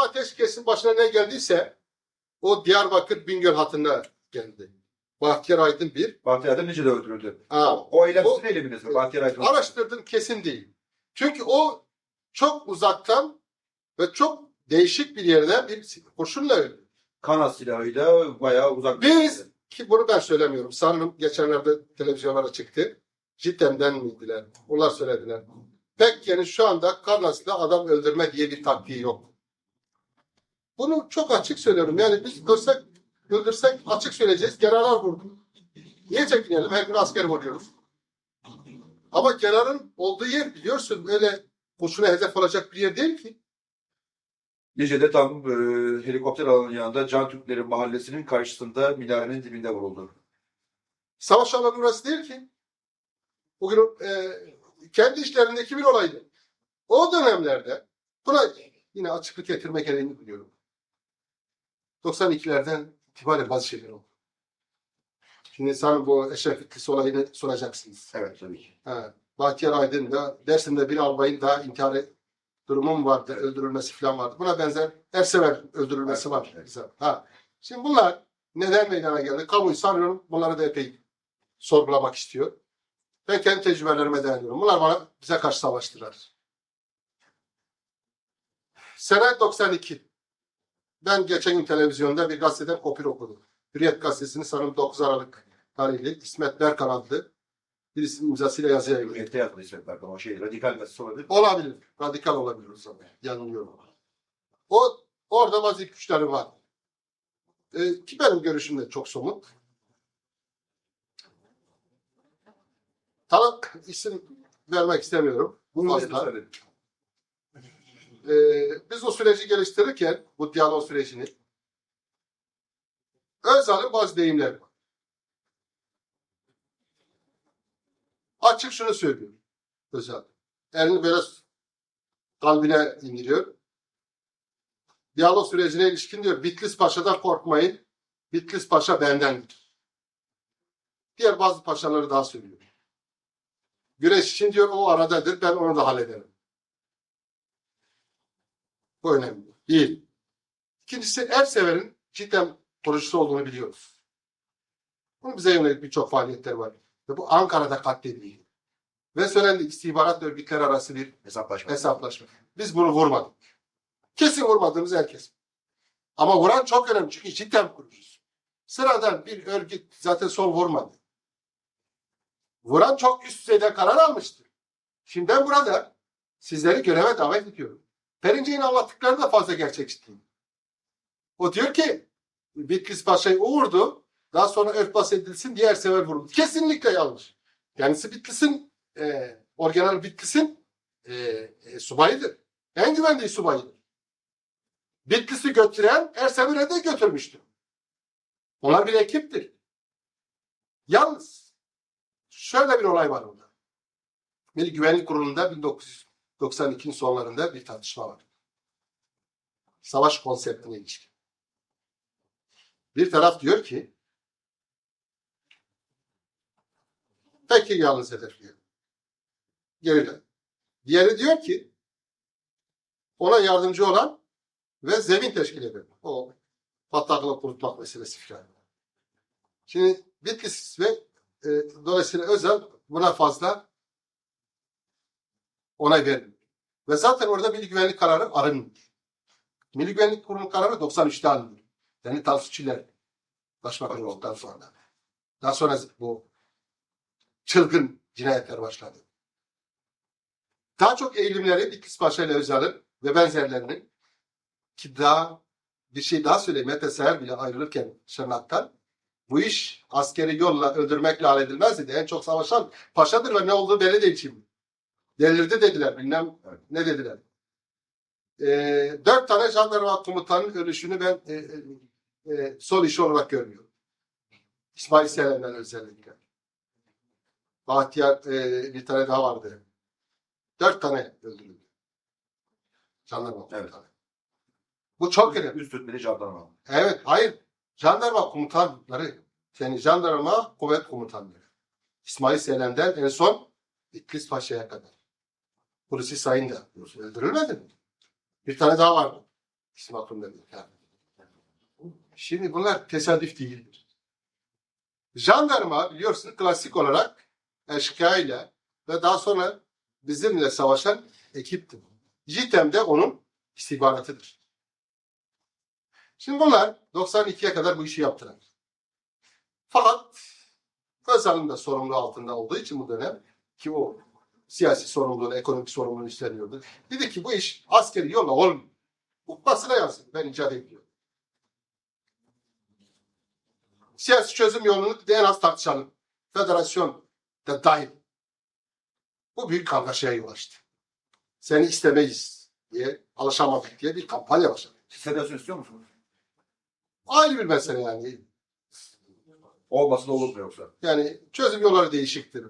ateşkesin başına ne geldiyse o Diyarbakır Bingöl hattında geldi. Bahtiyar Aydın bir. Bahtiyar Aydın Nice'de öldürüldü. Ha, O eylem O- sizin eliminiz mi? Bahtiyar Aydın. araştırdım kesin değil. Çünkü o çok uzaktan ve çok değişik bir yerden bir kurşunla öldü. Kanat silahıyla bayağı uzak. Biz ki bunu ben söylemiyorum. Sanırım geçenlerde televizyonlara çıktı. Cidden miydiler? Onlar söylediler. Pekke'nin şu anda Karnas'ta adam öldürme diye bir taktiği yok. Bunu çok açık söylüyorum. Yani biz görsek, öldürsek açık söyleyeceğiz. Kenarlar vurdu. Niye çekinelim? Her gün asker vuruyoruz. Ama kenarın olduğu yer biliyorsun öyle kurşuna hedef olacak bir yer değil ki. Nice'de tam e, helikopter alanının yanında Can Türklerin mahallesinin karşısında minarenin dibinde vuruldu. Savaş alanı burası değil ki. Bugün e, kendi işlerindeki bir olaydı. O dönemlerde buna yine açıklık getirmek gereğini biliyorum. 92'lerden itibaren bazı şeyler oldu. Şimdi sana bu Eşref İtlisi olayını soracaksınız. Evet tabii ki. Ha, Bahtiyar Aydın'da Dersim'de bir albayın daha intihar durumu vardı, öldürülmesi falan vardı. Buna benzer her sefer öldürülmesi Evet, var. evet. Ha. Şimdi bunlar neden meydana geldi? Kamuoyu sanıyorum bunları da epey sorgulamak istiyor. Ben kendi tecrübelerime dayanıyorum. Bunlar bana bize karşı savaştılar. Sene 92. Ben geçen gün televizyonda bir gazeteden kopir okudum. Hürriyet gazetesini sanırım 9 Aralık tarihli İsmet Berkan adlı birisi imzasıyla yazıya yayınladı. Hürriyette yazdı İsmet Berkan. O şey radikal gazetesi olabilir. Olabilir. Radikal olabilir o zaman. Yanılıyorum. O orada bazı ipuçları var. Ee, ki benim görüşüm de çok somut. Tanık isim vermek istemiyorum. Bu Bunu fazla. Ee, biz o süreci geliştirirken, bu diyalog sürecini, Özal'ın bazı deyimleri var. Açık şunu söylüyor Özal. Elini böyle kalbine indiriyor. Diyalog sürecine ilişkin diyor, Bitlis Paşa'dan korkmayın, Bitlis Paşa bendendir. Diğer bazı paşaları daha söylüyor. Güreş için diyor o aradadır, ben onu da hallederim. Bu önemli. Bir. İkincisi Ersever'in cidden projesi olduğunu biliyoruz. Bunun bize yönelik birçok faaliyetler var. Ve bu Ankara'da katledildi. Ve söylendi istihbarat örgütleri arası bir Hesaplaşma. hesaplaşma. Biz bunu vurmadık. Kesin vurmadığımız herkes. Ama vuran çok önemli çünkü cidden kurmuşuz. Sıradan bir örgüt zaten son vurmadı. Vuran çok üst düzeyde karar almıştır. Şimdi ben burada sizleri göreve davet ediyorum. Perince'nin anlattıkları da fazla gerçekçi değil. O diyor ki Bitlis Paşa'yı vurdu. Daha sonra örtbas edilsin diğer sefer vuruldu. Kesinlikle yanlış. Kendisi Bitlis'in e, orgeneral Bitlis'in e, e, subayıdır. En güvendiği subayıdır. Bitlis'i götüren Ersever'e de götürmüştür. Onlar bir ekiptir. Yalnız şöyle bir olay var orada. Milli Güvenlik Kurulu'nda 1992'nin sonlarında bir tartışma var. Savaş konseptine ilişkin. Bir taraf diyor ki peki yalnız hedefleyelim. Geriden. Diğeri diyor ki ona yardımcı olan ve zemin teşkil edelim. O bataklığı kurutmak meselesi filan. Şimdi Bitlis ve e, dolayısıyla özel buna fazla onay vermiyor. Ve zaten orada Milli Güvenlik kararı arınmıyor. Milli Güvenlik Kurulu kararı 93'te alınıyor. Yani Tansu Çiller başbakan olduktan sonra. Daha sonra bu çılgın cinayetler başladı. Daha çok eğilimleri Bitlis Paşa ile Özal'ın ve benzerlerinin ki daha bir şey daha söyleyeyim. Mete Seher bile ayrılırken Şırnak'tan bu iş askeri yolla öldürmekle halledilmez dedi. En çok savaşan paşadır ve ne olduğu belli değil şimdi. Delirdi dediler. Bilmem Evet. ne dediler. Ee, dört tane jandarma komutanının ölüşünü ben e, e, e, son işi olarak görmüyorum. İsmail Selen'den özellikle. Bahtiyar e, bir tane daha vardı. Dört tane öldürüldü. Jandarma Evet. komutanı. Bu çok önemli. Üst rütbeli jandarma. Evet, hayır. Jandarma komutanları, yani jandarma kuvvet komutanları. İsmail Selen'den en son İtlis Paşa'ya kadar. Hulusi Sayın da öldürülmedi mi? Bir tane daha vardı. İsmi aklımda değil. Şimdi bunlar tesadüf değildir. Jandarma biliyorsunuz klasik olarak eşkıyayla ve daha sonra bizimle savaşan ekipti. JITEM de onun istihbaratıdır. Şimdi bunlar 92'ye kadar bu işi yaptılar. Fakat Özal'ın da sorumluluğu altında olduğu için bu dönem ki o siyasi sorumluluğunu, ekonomik sorumluluğunu üstleniyordu. Dedi ki bu iş askeri yolla olmuyor. Bu basına yazın. Ben icat ediyorum. Siyasi çözüm yolunu de en az tartışalım. Federasyon da dahil. Bu büyük kargaşaya yol açtı. Seni istemeyiz diye, alışamadık diye bir kampanya başladı. Siz federasyon istiyor musunuz? Ayrı bir mesele yani. Olmasa da olur mu yoksa? Yani çözüm yolları değişiktir.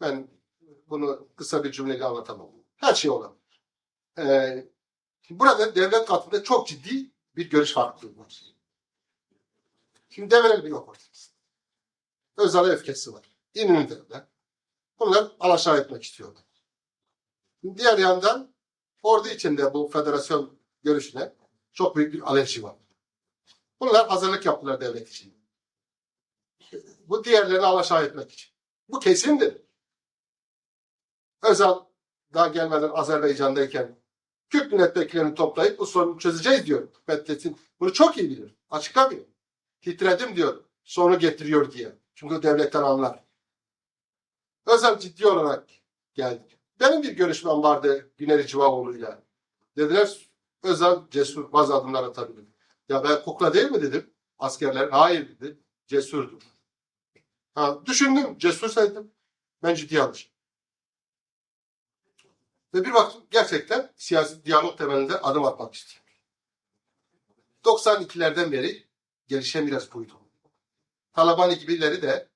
Ben bunu kısa bir cümleyle anlatamam. Her şey olabilir. Ee, burada devlet katında çok ciddi bir görüş farklılığı var. Şimdi devrel bir oportunist. Özal'a öfkesi var. İnönü devlet. Bunlar alaşağı etmek istiyorlar. Diğer yandan ordu içinde bu federasyon görüşüne çok büyük bir alerji var. Bunlar hazırlık yaptılar devlet için. Bu diğerlerini alaşağı etmek için. Bu kesindir. Özal daha gelmeden Azerbaycan'dayken Kürt milletvekillerini toplayıp bu sorunu çözeceğiz diyor. Fethettin bunu çok iyi bilir. Açıklamıyor. Titredim diyor. Sonu getiriyor diye. Çünkü devletten anlar. Özal ciddi olarak geldi. Benim bir görüşmem vardı Güneri Civavoğlu'yla. Dediler Özal cesur bazı adımlar atabilir. Ya ben kukla değil mi dedim. Askerler hayır dedi. Cesurdur. Ha, düşündüm, cesur saydım. Ben ciddiye almışım. Ve bir baktım gerçekten siyasi diyalog temelinde adım atmak istiyor. 92'lerden beri gelişen biraz buydu. Talabani gibileri de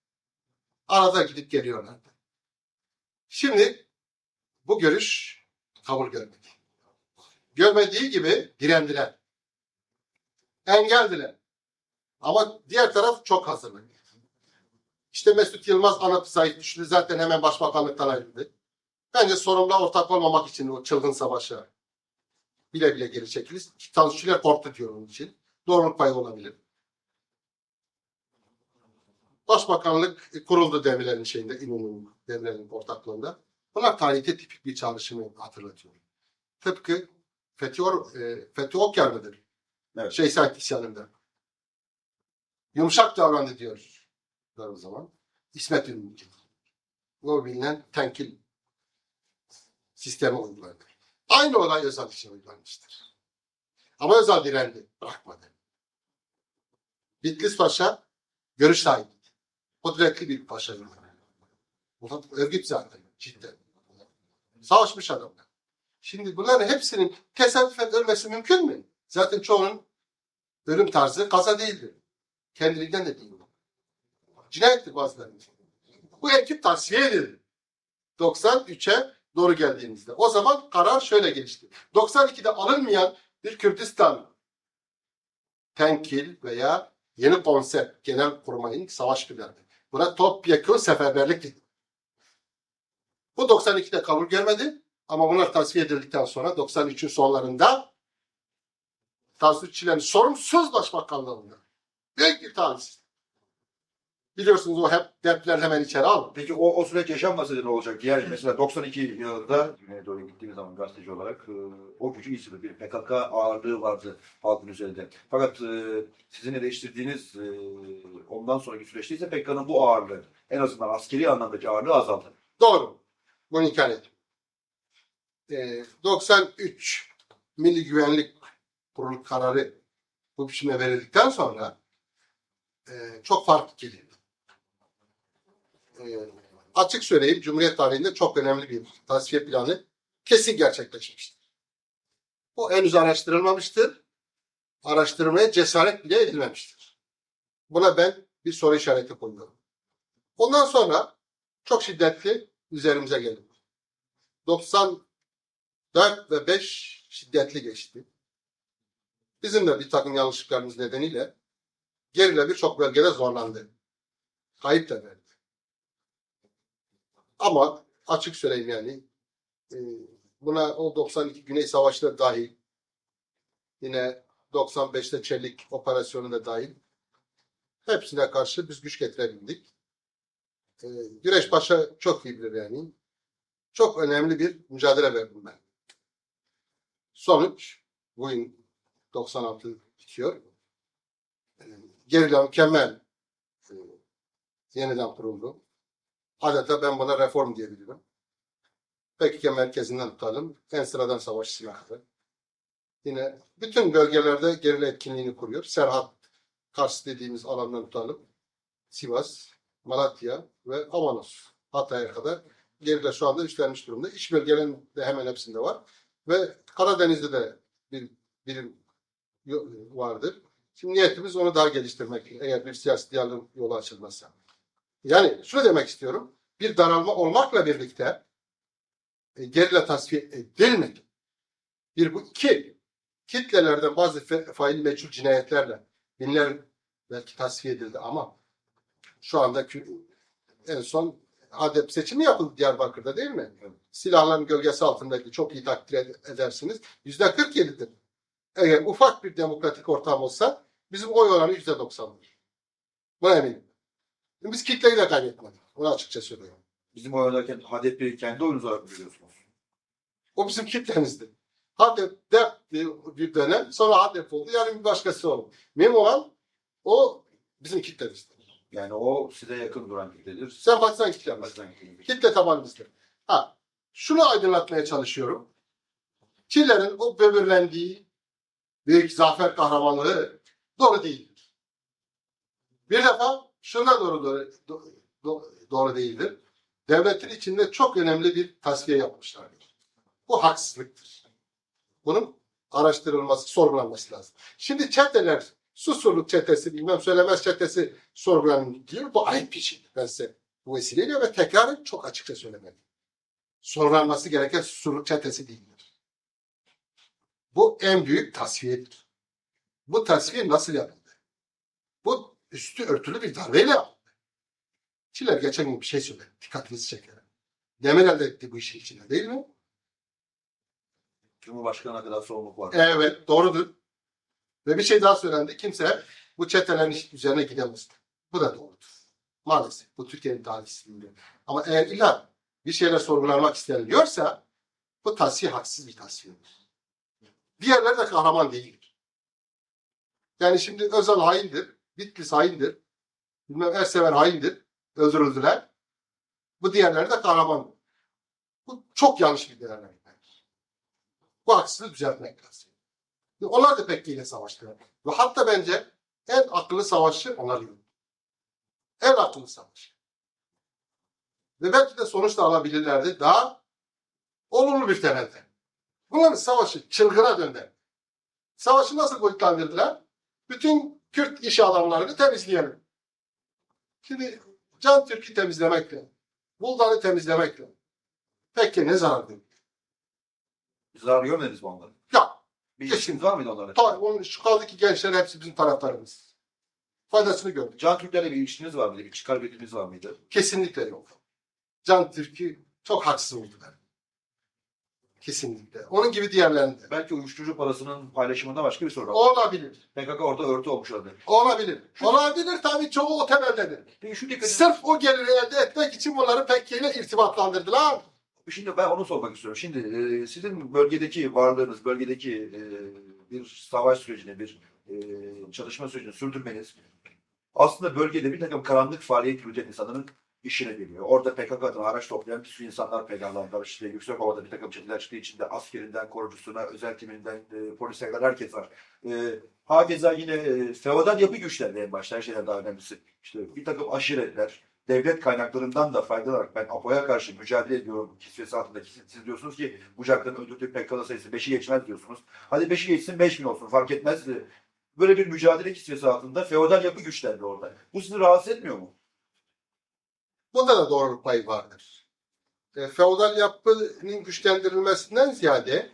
arada gidip geliyorlardı. Şimdi bu görüş kabul görmedi. Görmediği gibi direndiler. Engeldiler. Ama diğer taraf çok hazırlıklı. İşte Mesut Yılmaz anıp zayıf düştü. Zaten hemen başbakanlıktan ayrıldı. Bence sorumlu ortak olmamak için o çılgın savaşa bile bile geri çekildi. Tansiçiler korktu diyor onun için. Doğruluk payı olabilir. Başbakanlık kuruldu demirlerin şeyinde, İnönü'nün demirlerin ortaklığında. Bunlar tarihte tipik bir çalışımı hatırlatıyor. Tıpkı Fethi, Or, e, Fethi Okyar mıdır? Evet. Şey Said isyanında. Yumuşak davrandı diyor. o zaman. İsmet İnönü. O bilinen tenkil sistemi uygulandı. Aynı olay Özal için uygulanmıştır. Ama Özal direndi. Bırakmadı. Bitlis Paşa görüş sahibi. Kudretli bir paşa. Bu örgüt zaten. Cidden. Savaşmış adamlar. Şimdi bunların hepsinin tesadüfen ölmesi mümkün mü? Zaten çoğunun ölüm tarzı kaza değildir. Kendiliğinden de değil. Cinayettir bazılarının. Bu ekip tasfiye edildi. 93'e doğru geldiğimizde. O zaman karar şöyle gelişti. 92'de alınmayan bir Kürdistan tenkil veya yeni konsept genel kurmayın savaş planı. Buna topyekun seferberlik dedi. Bu 92'de kabul görmedi ama bunlar tasfiye edildikten sonra 93'ün sonlarında Tansu Çilen'in sorumsuz başbakanlığında büyük bir talihsiz. Biliyorsunuz o hep depremler hemen içeri aldı. Peki o, o süreç yaşanmasaydı ne olacak? Yani mesela 92 yılında Güney'e doğru gittiğimiz zaman gazeteci olarak e, o gücü iyi bir PKK ağırlığı vardı halkın üzerinde. Fakat e, sizin eleştirdiğiniz e, ondan sonraki süreçte ise PKK'nın bu ağırlığı en azından askeri anlamdaki ağırlığı azaldı. Doğru. Bunu inkar ettim. Ee, 93 Milli Güvenlik Kurulu kararı bu biçime verildikten sonra e, çok farklı geliyor. Açık söyleyeyim Cumhuriyet tarihinde çok önemli bir tasfiye planı kesin gerçekleşmiştir. Bu henüz araştırılmamıştır. Araştırmaya cesaret bile edilmemiştir. Buna ben bir soru işareti koyuyorum. Ondan sonra çok şiddetli üzerimize geldi. 94 ve 5 şiddetli geçti. Bizim de bir takım yanlışlıklarımız nedeniyle gerilla birçok bölgede zorlandı. Kayıp da verdi. Ama açık söyleyeyim yani e, buna o 92 Güney Savaşları dahil Yine 95'te Çelik operasyonu da dahil. Hepsine karşı biz güç getirebildik. Ee, Güreş Paşa çok iyi bilir yani. Çok önemli bir mücadele verdim ben. Sonuç bugün 96 bitiyor. Ee, Gerilla mükemmel e, yeniden kuruldu. Adeta ben buna reform diyebilirim. PKK merkezinden tutalım. En sıradan savaş silahı. Yine bütün bölgelerde gerilla etkinliğini kuruyor. Serhat, Kars dediğimiz alandan tutalım. Sivas, Malatya ve Avanos. Hatay'a kadar gerilla şu anda üstlenmiş durumda. İç bölgelerin de hemen hepsinde var. Ve Karadeniz'de de bir birim vardır. Şimdi niyetimiz onu daha geliştirmek. Eğer bir siyasi diyalog yolu açılmazsa. Yani şunu demek istiyorum. Bir daralma olmakla birlikte e, gerilla tasfiye edilmedi. Bir bu iki kitlelerden bazı fe, faili meçhul cinayetlerle binler belki tasfiye edildi ama şu anda en son HADEP seçimi yapıldı Diyarbakır'da değil mi? Silahların gölgesi altındaki çok iyi takdir ed- edersiniz. Yüzde 47'dir. Eğer ufak bir demokratik ortam olsa bizim oy oranı yüzde 90'dır. Buna eminim. Biz kitleyi de kaybetmedik. Bunu açıkça söylüyorum. Bizim oynarken HDP'yi kendi oyunuz olarak mı görüyorsunuz? O bizim kitlemizdi. Hadep dertti bir dönem. Sonra Hadep oldu. Yani bir başkası oldu. Mühim olan o bizim kitlemizdi. Yani o size yakın duran kitledir. Sempatizan kitlemiz. Kitle tabanımızdır. Ha, şunu aydınlatmaya çalışıyorum. Çillerin o böbürlendiği büyük zafer kahramanlığı doğru değildir. Bir defa şuna doğru doğru, doğru, doğru değildir. Devletin içinde çok önemli bir tasfiye yapmışlardır. Bu haksızlıktır. Bunun araştırılması, sorgulanması lazım. Şimdi çeteler, susurluk çetesi, bilmem söylemez çetesi sorgulanıyor. Bu ayıp bir şeydir. Ben size bu vesileyle ve tekrar çok açıkça söylemeliyim. Sorgulanması gereken susurluk çetesi değildir. Bu en büyük tasfiyedir. Bu tasfiye nasıl yapıldı? Bu üstü örtülü bir darbeyle yapıldı. Çiler geçen gün bir şey söyledi. Dikkatinizi çekerim. Demirel de etti bu işin içinde değil mi? Cumhurbaşkanına kadar sorumluluk var. Evet doğrudur. Ve bir şey daha söylendi. Kimse bu çetelerin üzerine gidemez. Bu da doğrudur. Maalesef. Bu Türkiye'nin talihsizliği. Ama eğer illa bir şeyler sorgulanmak isteniliyorsa bu tasfiye haksız bir tasfiyedir. Diğerleri de kahraman değildir. Yani şimdi Özal haindir. Bitlis haindir. Bilmem Ersever haindir. Öldürüldüler. Bu diğerleri de kahraman. Bu çok yanlış bir değerlendirmedir. Bu haksızlığı düzeltmek lazım. Onlar da Pekke ile savaştılar. Ve hatta bence en akıllı savaşçı onlar yürüdü. En akıllı savaş. Ve belki de sonuç da alabilirlerdi. Daha olumlu bir temelde. Bunların savaşı çılgına döndü. Savaşı nasıl boyutlandırdılar? Bütün Kürt iş adamlarını temizleyelim. Şimdi Can Türk'ü temizlemekle, Buldan'ı temizlemekle Pekke ne zarar görüyor? Zarar görmediniz mi onların? Ya Bir ilişkiniz var mıydı onlarla? Ta, onun, şu kaldı ki gençler hepsi bizim taraftarımız. Faydasını gördük. Can Türklerle bir ilişkiniz var mıydı? Bir çıkar bilginiz var mıydı? Kesinlikle yok. Can Türk'ü çok haksız buldular. Kesinlikle. Onun gibi diğerlerinde. Belki uyuşturucu parasının paylaşımında başka bir sorun var. Olabilir. PKK orada örtü olmuş olabilir. Olabilir. Olabilir tabii çoğu o temeldedir. Peki şu dikkatinizi... Sırf o geliri elde etmek için bunları Pekke'yle irtibatlandırdılar. Şimdi ben onu sormak istiyorum. Şimdi e, sizin bölgedeki varlığınız, bölgedeki e, bir savaş sürecini, bir e, çalışma sürecini sürdürmeniz aslında bölgede bir takım karanlık faaliyet yürüten insanların işine geliyor. Orada PKK'dan araç toplayan bir sürü insanlar PKK'dan işte yüksek havada bir takım çeteler çıktığı içinde askerinden korucusuna, özel timinden e, polise kadar herkes var. E, hakeza yine e, feodal yapı güçleri en başta her şeyden daha önemlisi. İşte bir takım aşiretler, devlet kaynaklarından da faydalanarak ben APO'ya karşı mücadele ediyorum kisvesi altında. Siz, diyorsunuz ki Bucak'tan öldürdüğü PKK sayısı 5'i geçmez diyorsunuz. Hadi 5'i geçsin 5 bin olsun fark etmez. Böyle bir mücadele kisvesi altında feodal yapı güçlendi orada. Bu sizi rahatsız etmiyor mu? Bunda da doğruluk payı vardır. E, feodal yapının güçlendirilmesinden ziyade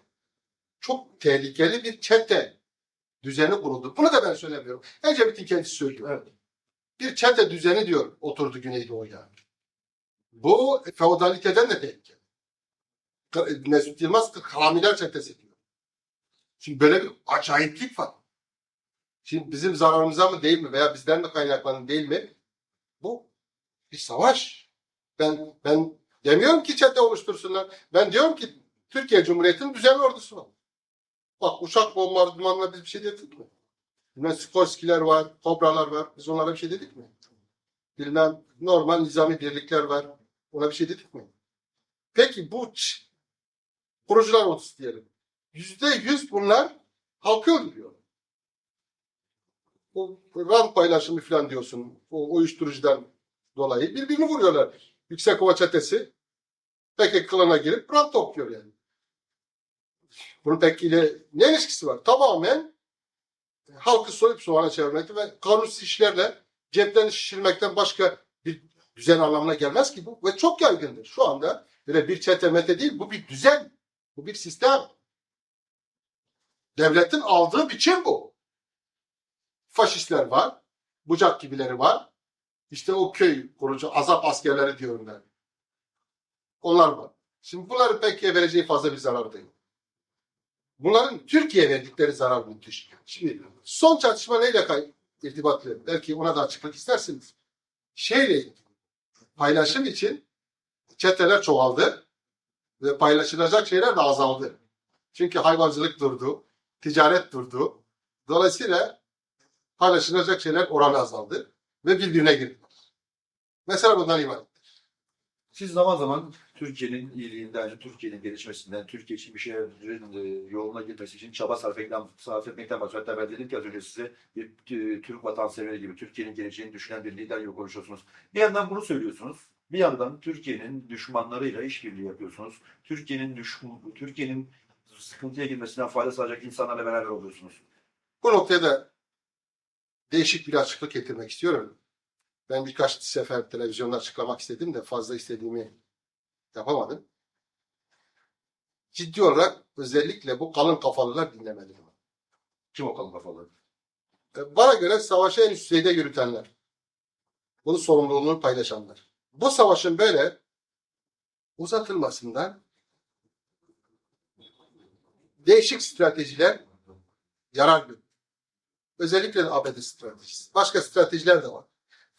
çok tehlikeli bir çete düzeni kuruldu. Bunu da ben söylemiyorum. Ecevit'in kendisi söylüyor. Evet. Bir çete düzeni diyor oturdu Güneydoğu'ya. Bu feodaliteden de tehlikeli. Mesut Yılmaz Hamiler çetesi diyor. Şimdi böyle bir acayiplik var. Şimdi bizim zararımıza mı değil mi veya bizden mi kaynaklanır değil mi? Bu bir savaş. Ben ben demiyorum ki çete oluştursunlar. Ben diyorum ki Türkiye Cumhuriyeti'nin düzenli ordusu var. Bak uçak bombardımanına biz bir şey dedik mi? Bilmem Sikorsky'ler var, Kobralar var. Biz onlara bir şey dedik mi? Bilmem normal nizami birlikler var. Ona bir şey dedik mi? Peki bu kurucular ordusu diyelim. Yüzde yüz bunlar halkı öldürüyor. Bu rant paylaşımı falan diyorsun. O uyuşturucudan dolayı birbirini vuruyorlar. Yüksekova çetesi peki kılına girip rant topluyor yani. Bunun pek ile ne ilişkisi var? Tamamen halkı soyup soğana çevirmekte ve kanunsuz işlerle ceplerini şişirmekten başka bir düzen anlamına gelmez ki bu. Ve çok yaygındır. Şu anda böyle bir çete mete değil, bu bir düzen. Bu bir sistem. Devletin aldığı biçim bu. Faşistler var, bucak gibileri var. İşte o köy kurucu azap askerleri diyorum ben. Onlar var. Şimdi bunların pek vereceği fazla bir zarar değil. Bunların Türkiye'ye verdikleri zarar müthiş. Şimdi son çatışma neyle irtibatlı? Belki ona da açıklık istersiniz. Şeyle. Paylaşım için çeteler çoğaldı ve paylaşılacak şeyler de azaldı. Çünkü hayvancılık durdu, ticaret durdu. Dolayısıyla paylaşılacak şeyler oranı azaldı ve birbirine girdiler. Mesela bundan ibaret. Siz zaman zaman Türkiye'nin iyiliğinden, Türkiye'nin gelişmesinden, Türkiye için bir şeylerin e, yoluna gitmesi için çaba sarf etmekten, sarf etmekten bahsediyorsunuz. Hatta ben dedim ki az önce size bir e, Türk vatansever gibi Türkiye'nin geleceğini düşünen bir lider gibi konuşuyorsunuz. Bir yandan bunu söylüyorsunuz. Bir yandan Türkiye'nin düşmanlarıyla işbirliği yapıyorsunuz. Türkiye'nin düşman, Türkiye'nin sıkıntıya girmesinden fayda sağlayacak insanlarla beraber oluyorsunuz. Bu noktaya da değişik bir açıklık getirmek istiyorum. Ben birkaç sefer televizyonda açıklamak istedim de fazla istediğimi yapamadım. Ciddi olarak özellikle bu kalın kafalılar dinlemeli. Kim o kalın kafalı? E, Bana göre savaşı en üst düzeyde yürütenler. Bunun sorumluluğunu paylaşanlar. Bu savaşın böyle uzatılmasından değişik stratejiler yarar görüyor. Özellikle de ABD stratejisi. Başka stratejiler de var.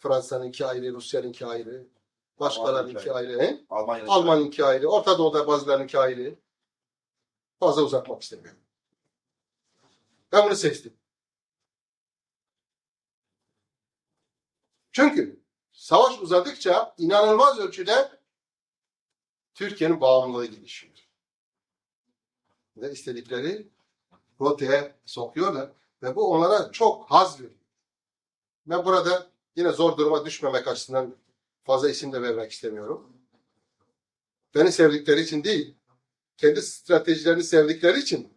Fransa'nınki ayrı, Rusya'nınki ayrı, başkalarınınki ayrı, he? Almanya'da. Alman'ınki ayrı, Orta Doğu'da bazılarınınki ayrı. Fazla uzatmak istemiyorum. Ben bunu seçtim. Çünkü savaş uzadıkça inanılmaz ölçüde Türkiye'nin bağımlılığı gelişiyor. Ve istedikleri rotaya sokuyorlar ve bu onlara çok haz veriyor. Ben burada yine zor duruma düşmemek açısından fazla isim de vermek istemiyorum. Beni sevdikleri için değil, kendi stratejilerini sevdikleri için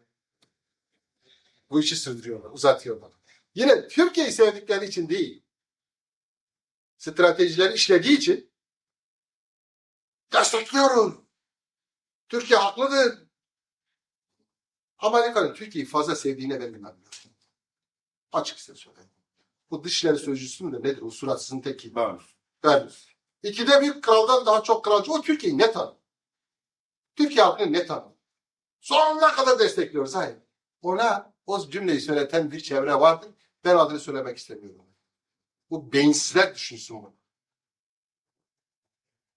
bu işi sürdürüyorlar, uzatıyorlar. Yine Türkiye'yi sevdikleri için değil, stratejileri işlediği için destekliyoruz. Türkiye haklıdır. Amerika'nın Türkiye'yi fazla sevdiğine ben inanmıyorum. Açık size söyleyeyim. Bu dışişleri sözcüsü mü de nedir? O suratsızın teki. Ben. Ben. İkide bir kraldan daha çok kralcı. O Türkiye'yi ne tanır? Türkiye halkını ne tanır? Sonuna kadar destekliyoruz. Hayır. Ona o cümleyi söyleten bir çevre vardır. Ben adını söylemek istemiyorum. Bu beyinsizler düşünsün bunu.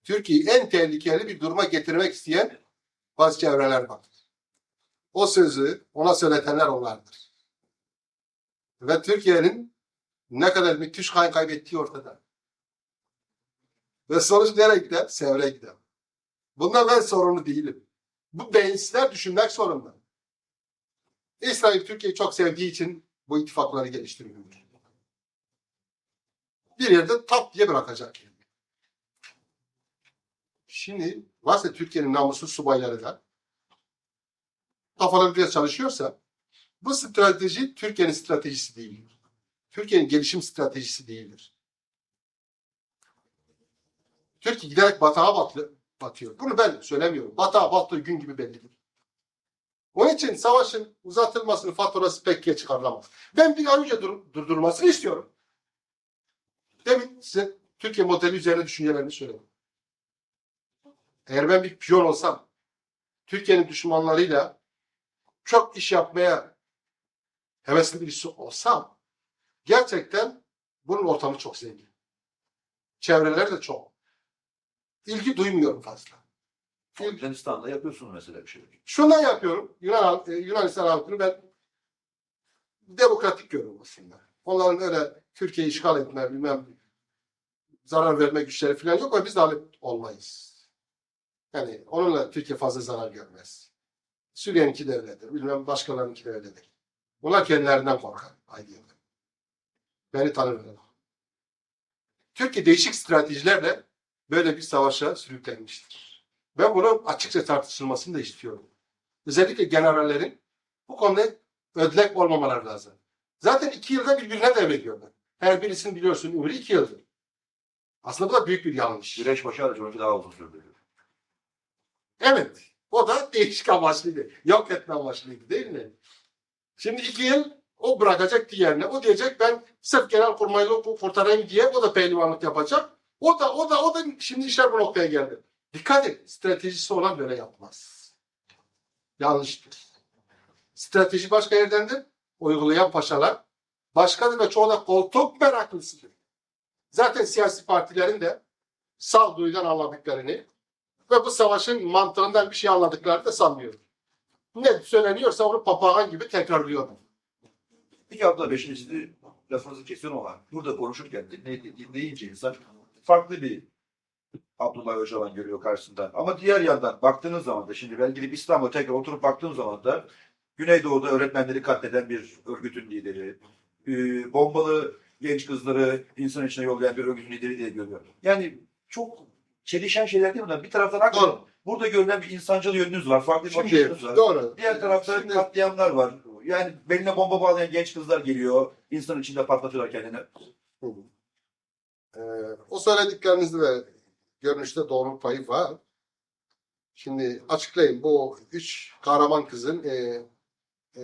Türkiye'yi en tehlikeli bir duruma getirmek isteyen bazı çevreler vardır. O sözü ona söyletenler onlardır. Ve Türkiye'nin ne kadar müthiş kan kaybettiği ortada. Ve sonuç nereye gider? Sevre gider. Bundan ben sorumlu değilim. Bu beyinsizler düşünmek zorunda. İsrail Türkiye'yi çok sevdiği için bu ittifakları geliştiriyor. Bir yerde tap diye bırakacak. yani. Şimdi varsa Türkiye'nin namussuz subayları da kafaları biraz çalışıyorsa bu strateji Türkiye'nin stratejisi değildir. Türkiye'nin gelişim stratejisi değildir. Türkiye giderek batağa batı, batıyor. Bunu ben söylemiyorum. Batağa battığı gün gibi bellidir. Onun için savaşın uzatılmasının faturası pek geç çıkarılamaz. Ben bir an önce dur- durdurulmasını istiyorum. Demin size Türkiye modeli üzerine düşüncelerimi söyledim. Eğer ben bir piyon olsam, Türkiye'nin düşmanlarıyla çok iş yapmaya hevesli birisi olsam gerçekten bunun ortamı çok zengin. Çevreler de çok. İlgi duymuyorum fazla. Yunanistan'da yapıyorsunuz mesela bir şey. Şundan yapıyorum. Yunan, e, Yunanistan halkını ben demokratik görüyorum aslında. Onların öyle Türkiye'yi işgal etme, bilmem zarar verme güçleri falan yok ama biz alet olmayız. Yani onunla Türkiye fazla zarar görmez. Suriye'ninki de öyledir. Bilmem başkalarınınki de öyledir. Bunlar kendilerinden korkar. Haydi yavrum. Beni tanırlar. Türkiye değişik stratejilerle böyle bir savaşa sürüklenmiştir. Ben bunun açıkça tartışılmasını da istiyorum. Özellikle generallerin bu konuda ödlek olmamaları lazım. Zaten iki yılda birbirine devrediyorlar. Her birisini biliyorsun ömrü iki yıldır. Aslında bu da büyük bir yanlış. Güreş başarıcı önce daha uzun sürdü. Evet. O da değişik amaçlıydı. Yok etme amaçlıydı değil mi? Şimdi iki yıl o bırakacak diğerine. O diyecek ben sırf genel kurmayla ku- kurtarayım diye o da pehlivanlık yapacak. O da o da o da şimdi işler bu noktaya geldi. Dikkat et. Stratejisi olan böyle yapmaz. Yanlıştır. Strateji başka yerdendir. Uygulayan paşalar başkadır ve çoğu da koltuk meraklısıdır. Zaten siyasi partilerin de sağduyudan anladıklarını ve bu savaşın mantığından bir şey anladıklarını da sanmıyorum. Ne söyleniyorsa onu papağan gibi tekrarlıyorlar. Peki abla beşincisi lafınızı kesiyorum ama burada konuşurken dinley- dinleyince insan farklı bir Abdullah Öcalan görüyor karşısında. Ama diğer yandan baktığınız zaman da şimdi ben gidip İstanbul'a tekrar oturup baktığım zaman da Güneydoğu'da öğretmenleri katleden bir örgütün lideri, e, bombalı genç kızları insan içine yollayan bir örgütün lideri diye görüyorum. Yani çok çelişen şeyler değil mi? Bir taraftan hakikaten Doğru. burada görülen bir insancıl yönünüz var, farklı bir bakış Şimdi açınız var. doğru. Diğer tarafta Şimdi- katliamlar var. Yani beline bomba bağlayan genç kızlar geliyor. İnsan içinde patlatıyorlar kendini. Ee, o söylediklerinizde de görünüşte doğruluk payı var. Şimdi açıklayayım. Bu üç kahraman kızın e, e,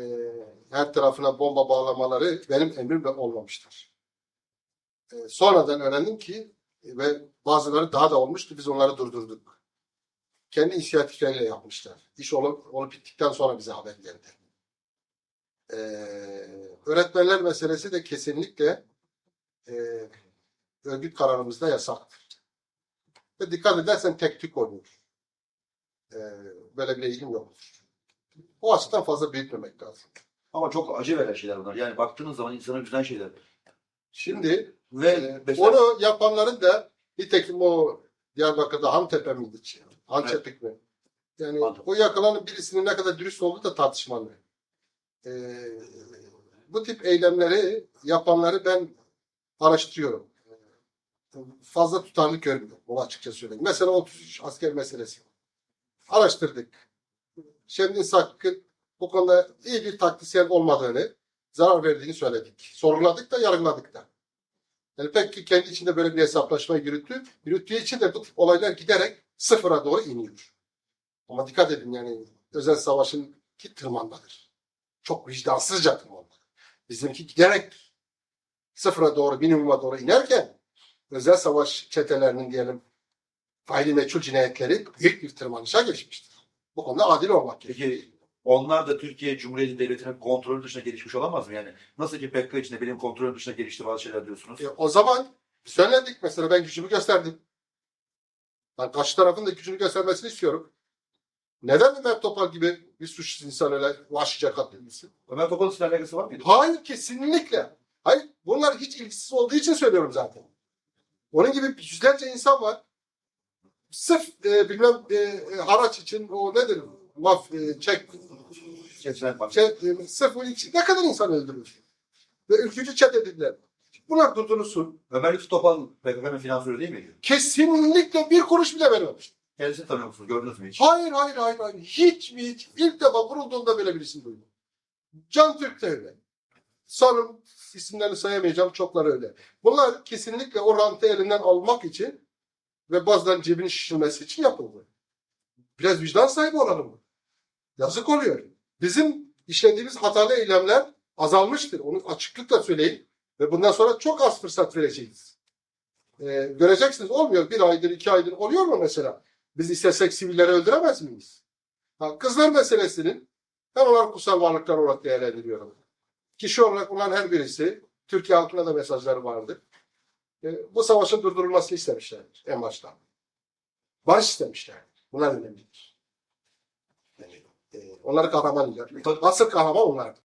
her tarafına bomba bağlamaları benim emrimle olmamıştır. E, sonradan öğrendim ki e, ve bazıları daha da olmuştu. Biz onları durdurduk. Kendi inisiyatifleriyle yapmışlar. İş olup, olup bittikten sonra bize haber geldi. E, öğretmenler meselesi de kesinlikle e, örgüt kararımızda yasaktır. Ve dikkat edersen tek tük oluyor. E, böyle bir eğilim yoktur. O açıdan fazla büyütmemek lazım. Ama çok acı veren şeyler bunlar. Yani baktığınız zaman insana güzel şeyler. Şimdi Ve e, mesela onu yapanların da nitekim o Diyarbakır'da Hamtepe miydi? Hançepik mi? Yani Anladım. o yakalanan birisinin ne kadar dürüst olduğu da tartışmalı. E, bu tip eylemleri yapanları ben araştırıyorum. Fazla tutarlı görmüyorum. Bunu açıkça söyleyeyim. Mesela 33 asker meselesi. Araştırdık. Şemdin Sakkın bu konuda iyi bir taktisyen olmadığını, zarar verdiğini söyledik. Sorguladık da yargıladık da. Yani pek ki kendi içinde böyle bir hesaplaşma yürüttü. Yürüttüğü için de bu tip olaylar giderek sıfıra doğru iniyor. Ama dikkat edin yani özel savaşın ki tırmanmadır. Çok vicdansızca tırmanmadır. Bizimki giderek sıfıra doğru, minimuma doğru inerken özel savaş çetelerinin diyelim faili meçhul cinayetleri büyük bir tırmanışa geçmiştir. Bu konuda adil olmak gerekiyor. peki onlar da Türkiye Cumhuriyeti Devleti'nin kontrolü dışına gelişmiş olamaz mı? Yani nasıl ki PKK içinde benim kontrolüm dışına gelişti bazı şeyler diyorsunuz. E, o zaman söyledik mesela ben gücümü gösterdim. Ben karşı tarafın da gücünü göstermesini istiyorum. Neden Ömer Topal gibi bir suçsuz insan öyle vahşice katledilsin? Ömer Topal'ın sizinle alakası var mıydı? Hayır kesinlikle. Hayır bunlar hiç ilgisiz olduğu için söylüyorum zaten. Onun gibi yüzlerce insan var. Sırf e, bilmem e, haraç için o nedir? Maf, e, çek, Geçen şey, e, sırf o için ne kadar insan öldürür? Ve ülkücü çet edildiler. Bunlar durdurulsun. Ömer Lütfü Topal PKK'nın finansörü değil miydi? Kesinlikle bir kuruş bile vermemiş. Kendisini tanıyor musunuz? Gördünüz mü hiç? Hayır hayır hayır hayır. Hiç mi hiç? İlk defa vurulduğunda böyle birisini duydum. Can Türk öyle. Sanırım isimlerini sayamayacağım çokları öyle. Bunlar kesinlikle o rantı elinden almak için ve bazılarının cebini şişirmesi için yapıldı. Biraz vicdan sahibi olalım mı? Yazık oluyor. Bizim işlediğimiz hatalı eylemler azalmıştır. Onu açıklıkla söyleyeyim. Ve bundan sonra çok az fırsat vereceğiz. Ee, göreceksiniz olmuyor. Bir aydır, iki aydır oluyor mu mesela? Biz istesek sivilleri öldüremez miyiz? Kızlar meselesinin ben onları kutsal varlıklar olarak değerlendiriyorum. kişi olarak olan her birisi Türkiye halkına da mesajları vardı. E, bu savaşın durdurulmasını istemişlerdir en başta. Barış istemişlerdir. Bunlar önemlidir. Yani, e, onları kahraman ilan. Asıl kahraman onlardır.